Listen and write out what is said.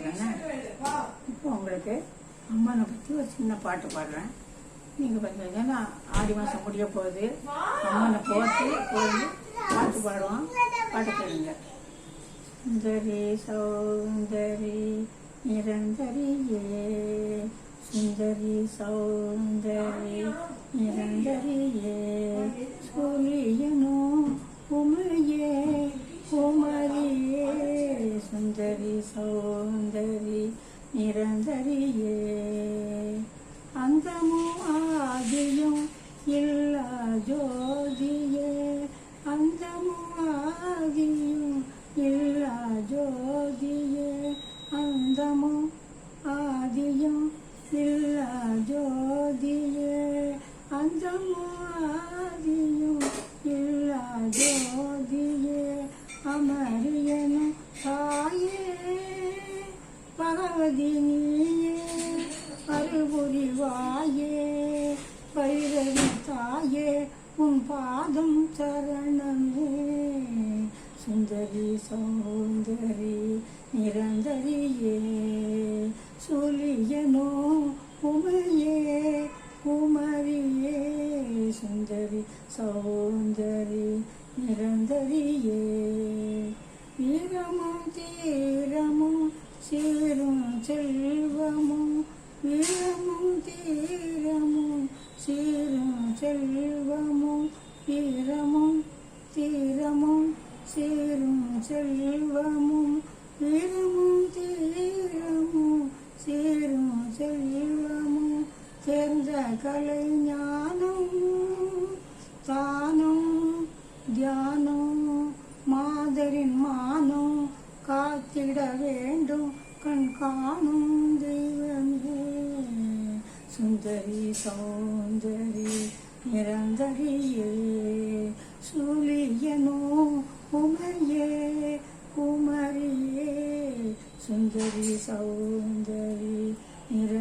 பாடுறேன். இப்போ உங்களுக்கு அம்மனை பற்றி ஒரு சின்ன பாட்டு பாடுறேன். நீங்கள் கொஞ்சம் ஏன்னா ஆடி மாதம் முடிய போகுது. அம்மனை போட்டு போய் பாட்டு பாடுவோம். பாட்டு கேளுங்க. சுந்தரி சௌந்தரி நிரந்தரியே. சுந்தரி சௌந்தரி நிரந்தரியே. சூரியனோ உமையே உமரியே. சுந்தரி சௌ நிரந்தரியே அந்தமும் ஆதியும் இல்லா ஜோதியே. அந்தமும் ஆதியும் இல்லா ஜோதியே. அந்தமும் ஆதியும் இல்லா ஜோதியே. அந்தமும் ஆதியும் சிவாயே பைரவி தாயே உன் பாதம் சரணமே. சுந்தரி சௌந்தரி நிரந்தரியே சூலியனோ உமையே குமரியே சுந்தரி சௌந்தரி நிரந்தரியே. வீரமும் தீரமும் சீரும் செல்வமும் செல்வமும் ஈரமும் தீரமும் சீரும் செல்வமும் வீரமும் தீரமும் சீரும் செல்வமும் சேர்ந்த கலை ஞானம் தானம் தியானம் மாதரின் மானம் காத்திட வேண்டும் கண் காணும் தெய்வம். சுந்தரி சௌந்தரி நிரந்தரியே சூலியனோ உமையே குமரியே. சுந்தரி சௌந்தரி நிர